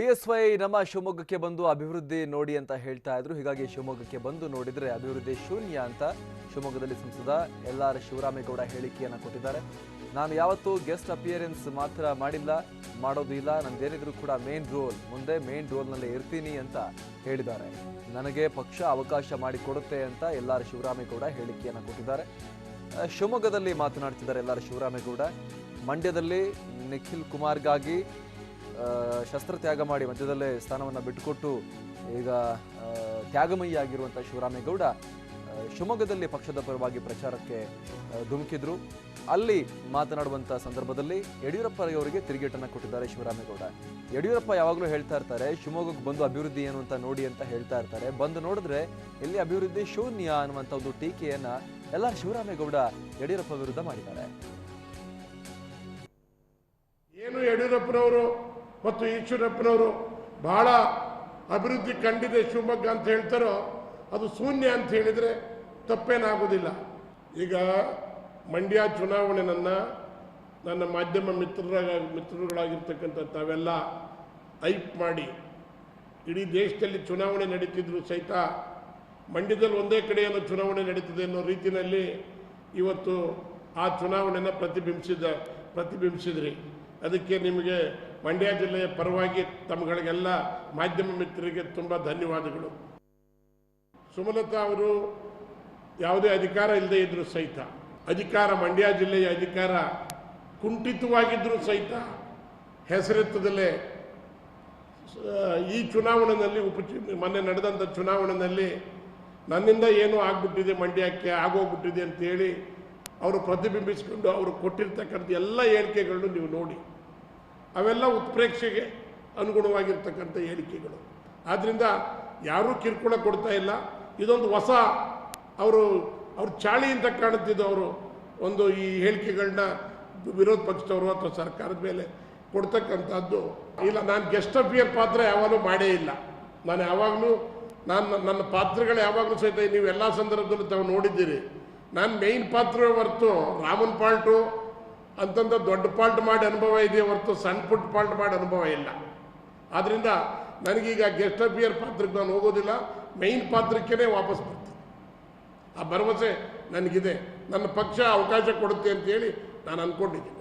B S Y ನಮ್ಮ ಶಿವಮೊಗ್ಗಕ್ಕೆ ಬಂದು ಅಭಿವೃದ್ಧಿ ನೋಡಿ ಅಂತ ಹೇಳ್ತಾ ಇದ್ರು. ಹೀಗಾಗಿ ಶಿವಮೊಗ್ಗಕ್ಕೆ ಬಂದು ನೋಡಿದ್ರೆ ಅಭಿವೃದ್ಧಿ ಶೂನ್ಯ ಅಂತ ಶಿವಮೊಗ್ಗದಲ್ಲಿ ಸಂಸದ ಎಲ್ ಆರ್ ಶಿವರಾಮೇಗೌಡ ಹೇಳಿಕೆಯನ್ನು ಕೊಟ್ಟಿದ್ದಾರೆ. ನಾನು ಯಾವತ್ತೂ ಗೆಸ್ಟ್ ಅಪಿಯರೆನ್ಸ್ ಮಾತ್ರ ಮಾಡಿಲ್ಲ, ಮಾಡೋದು ಇಲ್ಲ. ನಂದೇನಿದ್ರು ಕೂಡ ಮೇನ್ ರೋಲ್ ಮುಂದೆ ಮೇನ್ ರೋಲ್ನಲ್ಲಿ ಇರ್ತೀನಿ ಅಂತ ಹೇಳಿದ್ದಾರೆ. ನನಗೆ ಪಕ್ಷ ಅವಕಾಶ ಮಾಡಿಕೊಡುತ್ತೆ ಅಂತ ಎಲ್ ಆರ್ ಶಿವರಾಮೇಗೌಡ ಹೇಳಿಕೆಯನ್ನು ಕೊಟ್ಟಿದ್ದಾರೆ. ಶಿವಮೊಗ್ಗದಲ್ಲಿ ಮಾತನಾಡ್ತಿದ್ದಾರೆ ಎಲ್ ಆರ್ ಶಿವರಾಮೇಗೌಡ. ಮಂಡ್ಯದಲ್ಲಿ ನಿಖಿಲ್ ಕುಮಾರ್ಗಾಗಿ ಶಸ್ತ್ರತ್ಯಾಗ ಮಾಡಿ ಮಧ್ಯದಲ್ಲೇ ಸ್ಥಾನವನ್ನು ಬಿಟ್ಟುಕೊಟ್ಟು ಈಗ ತ್ಯಾಗಮಯಿ ಆಗಿರುವಂಥ ಶಿವರಾಮೇಗೌಡ ಶಿವಮೊಗ್ಗದಲ್ಲಿ ಪಕ್ಷದ ಪರವಾಗಿ ಪ್ರಚಾರಕ್ಕೆ ಧುಮುಕಿದ್ರು. ಅಲ್ಲಿ ಮಾತನಾಡುವಂಥ ಸಂದರ್ಭದಲ್ಲಿ ಯಡಿಯೂರಪ್ಪರವರಿಗೆ ತಿರುಗೇಟನ್ನು ಕೊಟ್ಟಿದ್ದಾರೆ ಶಿವರಾಮೇಗೌಡ. ಯಡಿಯೂರಪ್ಪ ಯಾವಾಗಲೂ ಹೇಳ್ತಾ ಇರ್ತಾರೆ, ಶಿವಮೊಗ್ಗಕ್ಕೆ ಬಂದು ಅಭಿವೃದ್ಧಿ ಏನು ಅಂತ ನೋಡಿ ಅಂತ ಹೇಳ್ತಾ ಇರ್ತಾರೆ. ಬಂದು ನೋಡಿದ್ರೆ ಇಲ್ಲಿ ಅಭಿವೃದ್ಧಿ ಶೂನ್ಯ ಅನ್ನುವಂಥ ಒಂದು ಟೀಕೆಯನ್ನ ಎಲ್ಲ ಶಿವರಾಮೇಗೌಡ ಯಡಿಯೂರಪ್ಪ ವಿರುದ್ಧ ಮಾಡಿದ್ದಾರೆ. ಏನು ಯಡಿಯೂರಪ್ಪನವರು ಮತ್ತು ಈಶ್ವರಪ್ಪನವರು ಬಹಳ ಅಭಿವೃದ್ಧಿ ಕಂಡಿದೆ ಶಿವಮೊಗ್ಗ ಅಂತ ಹೇಳ್ತಾರೋ, ಅದು ಶೂನ್ಯ ಅಂತ ಹೇಳಿದರೆ ತಪ್ಪೇನಾಗೋದಿಲ್ಲ. ಈಗ ಮಂಡ್ಯ ಚುನಾವಣೆ ನನ್ನ ನನ್ನ ಮಾಧ್ಯಮ ಮಿತ್ರರ ಮಿತ್ರರುಗಳಾಗಿರ್ತಕ್ಕಂಥ ತಾವೆಲ್ಲ ಐಪ್ ಮಾಡಿ, ಇಡೀ ದೇಶದಲ್ಲಿ ಚುನಾವಣೆ ನಡೀತಿದ್ರು ಸಹಿತ ಮಂಡ್ಯದಲ್ಲಿ ಒಂದೇ ಕಡೆ ಏನೋ ಚುನಾವಣೆ ನಡೀತದೆ ಅನ್ನೋ ರೀತಿಯಲ್ಲಿ ಇವತ್ತು ಆ ಚುನಾವಣೆನ ಪ್ರತಿಬಿಂಬಿಸಿದ, ಪ್ರತಿಬಿಂಬಿಸಿದ್ರಿ. ಅದಕ್ಕೆ ನಿಮಗೆ ಮಂಡ್ಯ ಜಿಲ್ಲೆಯ ಪರವಾಗಿ ತಮ್ಮಗಳಿಗೆಲ್ಲ ಮಾಧ್ಯಮ ಮಿತ್ರರಿಗೆ ತುಂಬ ಧನ್ಯವಾದಗಳು. ಸುಮಲತಾ ಅವರು ಯಾವುದೇ ಅಧಿಕಾರ ಇಲ್ಲದೆ ಇದ್ದರೂ ಸಹಿತ, ಅಧಿಕಾರ ಮಂಡ್ಯ ಜಿಲ್ಲೆಯ ಅಧಿಕಾರ ಕುಂಠಿತವಾಗಿದ್ದರೂ ಸಹಿತ ಹೆಸರೆತ್ತದಲ್ಲೇ, ಈ ಚುನಾವಣೆಯಲ್ಲಿ ಉಪ ಮೊನ್ನೆ ನಡೆದಂಥ ಚುನಾವಣೆಯಲ್ಲಿ ನನ್ನಿಂದ ಏನು ಆಗ್ಬಿಟ್ಟಿದೆ, ಮಂಡ್ಯಕ್ಕೆ ಆಗೋಗ್ಬಿಟ್ಟಿದೆ ಅಂತೇಳಿ ಅವರು ಪ್ರತಿಬಿಂಬಿಸಿಕೊಂಡು ಅವರು ಕೊಟ್ಟಿರ್ತಕ್ಕಂಥ ಎಲ್ಲ ಹೇಳಿಕೆಗಳನ್ನು ನೀವು ನೋಡಿ. ಅವೆಲ್ಲ ಉತ್ಪ್ರೇಕ್ಷೆಗೆ ಅನುಗುಣವಾಗಿರ್ತಕ್ಕಂಥ ಹೇಳಿಕೆಗಳು. ಆದ್ದರಿಂದ ಯಾರೂ ಕಿರುಕುಳ ಕೊಡ್ತಾ ಇಲ್ಲ. ಇದೊಂದು ಹೊಸ ಅವರು, ಅವ್ರ ಚಾಳಿ ಅಂತ ಕಾಣುತ್ತಿದ್ದು ಅವರು ಒಂದು ಈ ಹೇಳಿಕೆಗಳನ್ನ ವಿರೋಧ ಪಕ್ಷದವರು ಅಥವಾ ಸರ್ಕಾರದ ಮೇಲೆ ಕೊಡ್ತಕ್ಕಂಥದ್ದು. ಇಲ್ಲ, ನಾನು ಗೆಸ್ಟ್ ಅಪಿಯರ್ ಪಾತ್ರ ಯಾವಾಗಲೂ ಮಾಡೇ ಇಲ್ಲ. ನಾನು ಯಾವಾಗಲೂ, ನಾನು ನನ್ನ ಪಾತ್ರಗಳು ಯಾವಾಗಲೂ ಸಹಿತ ನೀವು ಎಲ್ಲ ಸಂದರ್ಭದಲ್ಲೂ ತಾವು ನೋಡಿದ್ದೀರಿ. ನಾನು ಮೇಯ್ನ್ ಪಾತ್ರ ಹೊರತು ರಾಮನ್ ಪಾಲ್ಟು ಅಂತಂದ ದೊಡ್ಡ ಪಾಲ್ಟ್ ಮಾಡಿ ಅನುಭವ ಇದೆಯೇ ಹೊರತು ಸಣ್ಣ ಪುಟ್ಟ ಪಾಲ್ಟ್ ಮಾಡಿ ಅನುಭವ ಇಲ್ಲ. ಆದ್ದರಿಂದ ನನಗೀಗ ಗೆಸ್ಟ್ ಅಪಿಯರ್ ಪಾತ್ರಕ್ಕೆ ನಾನು ಹೋಗೋದಿಲ್ಲ ಮೈನ್ ಪಾತ್ರಕ್ಕೇ ವಾಪಸ್ ಬರ್ತೀನಿ. ಆ ಭರವಸೆ ನನಗಿದೆ. ನನ್ನ ಪಕ್ಷ ಅವಕಾಶ ಕೊಡುತ್ತೆ ಅಂತೇಳಿ ನಾನು ಅಂದ್ಕೊಂಡಿದ್ದೀನಿ